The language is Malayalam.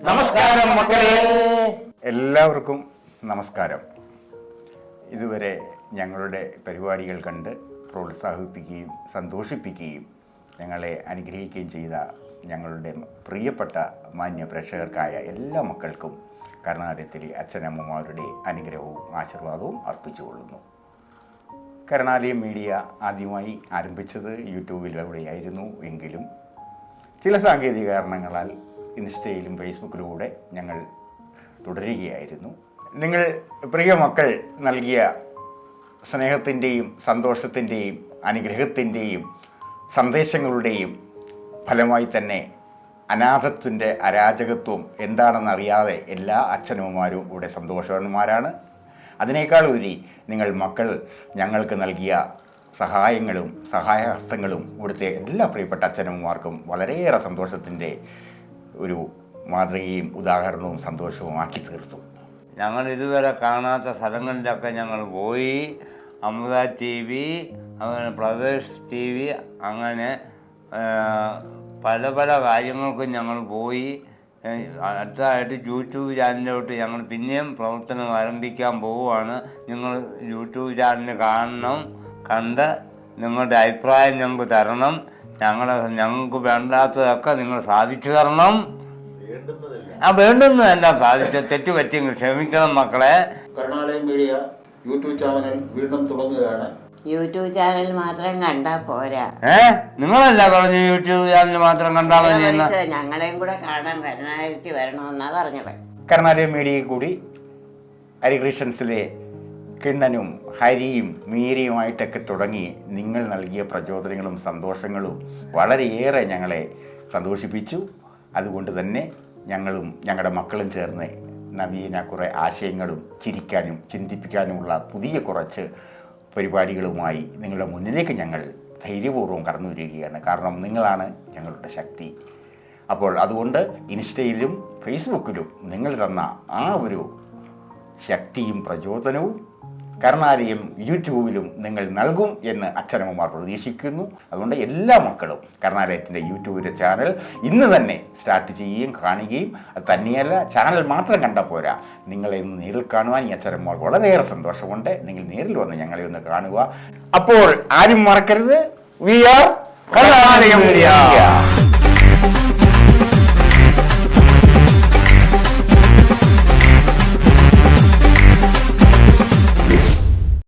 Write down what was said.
നമസ്കാരം മക്കളെ. എല്ലാവർക്കും നമസ്കാരം. ഇതുവരെ ഞങ്ങളുടെ പരിപാടികൾ കണ്ട് പ്രോത്സാഹിപ്പിക്കുകയും സന്തോഷിപ്പിക്കുകയും ഞങ്ങളെ അനുഗ്രഹിക്കുകയും ചെയ്ത ഞങ്ങളുടെ പ്രിയപ്പെട്ട മാന്യ പ്രേക്ഷകർക്കായ എല്ലാ മക്കൾക്കും കരുണാലയത്തിലെ അച്ഛനമ്മമാരുടെ അനുഗ്രഹവും ആശീർവാദവും അർപ്പിച്ചുകൊള്ളുന്നു. കരുണാലയം മീഡിയ ആദ്യമായി ആരംഭിച്ചത് യൂട്യൂബിലൂടെയായിരുന്നു എങ്കിലും ചില സാങ്കേതിക കാരണങ്ങളാൽ ഇൻസ്റ്റയിലും ഫേസ്ബുക്കിലൂടെ ഞങ്ങൾ തുടരുകയായിരുന്നു. നിങ്ങൾ പ്രിയ മക്കൾ നൽകിയ സ്നേഹത്തിന്റെയും സന്തോഷത്തിന്റെയും അനുഗ്രഹത്തിന്റെയും സന്ദേശങ്ങളുടെയും ഫലമായി തന്നെ അനാഥത്വന്റെ അരാജകത്വം എന്താണെന്നറിയാതെ എല്ലാ അച്ഛനമ്മമാരും ഇവിടെ സന്തോഷവാന്മാരാണ്. അതിനേക്കാൾ ഉപരി നിങ്ങൾ മക്കൾ ഞങ്ങൾക്ക് നൽകിയ സഹായങ്ങളും സഹായഹസ്തങ്ങളും ഇവിടുത്തെ എല്ലാ പ്രിയപ്പെട്ട അച്ഛനമ്മമാർക്കും വളരെയേറെ സന്തോഷത്തിന്റെ ഒരു മാതൃകയും ഉദാഹരണവും സന്തോഷവും ആക്കി തീർത്തു. ഞങ്ങൾ ഇതുവരെ കാണാത്ത സ്ഥലങ്ങളിലൊക്കെ ഞങ്ങൾ പോയി. അമൃത ടി വി അങ്ങനെ പ്രദേശ് ടി വി അങ്ങനെ പല പല കാര്യങ്ങൾക്കും ഞങ്ങൾ പോയി. അടുത്തായിട്ട് യൂട്യൂബ് ചാനലിലോട്ട് ഞങ്ങൾ പിന്നെയും പ്രവർത്തനം ആരംഭിക്കാൻ പോവുകയാണ്. നിങ്ങൾ യൂട്യൂബ് ചാനൽ കാണണം കണ്ട് നിങ്ങളുടെ അഭിപ്രായം ഞങ്ങൾക്ക് തരണം. ഞങ്ങളെ ഞങ്ങൾക്ക് വേണ്ടാത്തതൊക്കെ നിങ്ങൾ സാധിച്ചു തരണം. ആ വേണ്ടുന്നതെല്ലാം സാധിച്ച. തെറ്റ് പറ്റി ക്ഷമിക്കണം മക്കളെ. കരുണാലയം മീഡിയ യൂട്യൂബ് ചാനൽ വീണ്ടും തുടങ്ങുകയാണ്. യൂട്യൂബ് ചാനൽ മാത്രം കണ്ടാ പോരാ. ഏ? നിങ്ങളല്ല പറഞ്ഞു യൂട്യൂബ് ചാനൽ മാത്രം കണ്ടാ മതി എന്ന് ഞങ്ങളെയും കൂടെ കാണാൻ വരണാഴ്ച വരണമെന്നാ പറഞ്ഞത്. കർണാടക മീഡിയയിൽ കൂടി ഹരികൃഷ്ണൻസിലെ കിണ്ണനും ഹരിയും മീരയുമായിട്ടൊക്കെ തുടങ്ങി നിങ്ങൾ നൽകിയ പ്രചോദനങ്ങളും സന്തോഷങ്ങളും വളരെയേറെ ഞങ്ങളെ സന്തോഷിപ്പിച്ചു. അതുകൊണ്ട് തന്നെ ഞങ്ങളും ഞങ്ങളുടെ മക്കളും ചേർന്ന് നവീന കുറേ ആശയങ്ങളും ചിരിക്കാനും ചിന്തിപ്പിക്കാനുമുള്ള പുതിയ കുറച്ച് പരിപാടികളുമായി നിങ്ങളുടെ മുന്നിലേക്ക് ഞങ്ങൾ ധൈര്യപൂർവം കടന്നു വരികയാണ്. കാരണം നിങ്ങളാണ് ഞങ്ങളുടെ ശക്തി. അപ്പോൾ അതുകൊണ്ട് ഇൻസ്റ്റയിലും ഫേസ്ബുക്കിലും നിങ്ങൾ തന്ന ആ ഒരു ശക്തിയും പ്രചോദനവും കർണാലയം യൂട്യൂബിലും നിങ്ങൾ നൽകും എന്ന് അച്ഛനമ്മമാർ പ്രതീക്ഷിക്കുന്നു. അതുകൊണ്ട് എല്ലാ മക്കളും കർണാലയത്തിന്റെ യൂട്യൂബിലെ ചാനൽ ഇന്ന് തന്നെ സ്റ്റാർട്ട് ചെയ്യുകയും കാണുകയും അത് തന്നെയല്ല ചാനൽ മാത്രം കണ്ടാൽ പോരാ. നിങ്ങളെ ഒന്ന് നേരിൽ കാണുവാൻ ഈ അച്ഛനമ്മമാർക്ക് വളരെയേറെ സന്തോഷമുണ്ട്. നിങ്ങൾ നേരിൽ വന്ന് ഞങ്ങളെ ഒന്ന് കാണുക. അപ്പോൾ ആരും മറക്കരുത്. V R കർണാലയം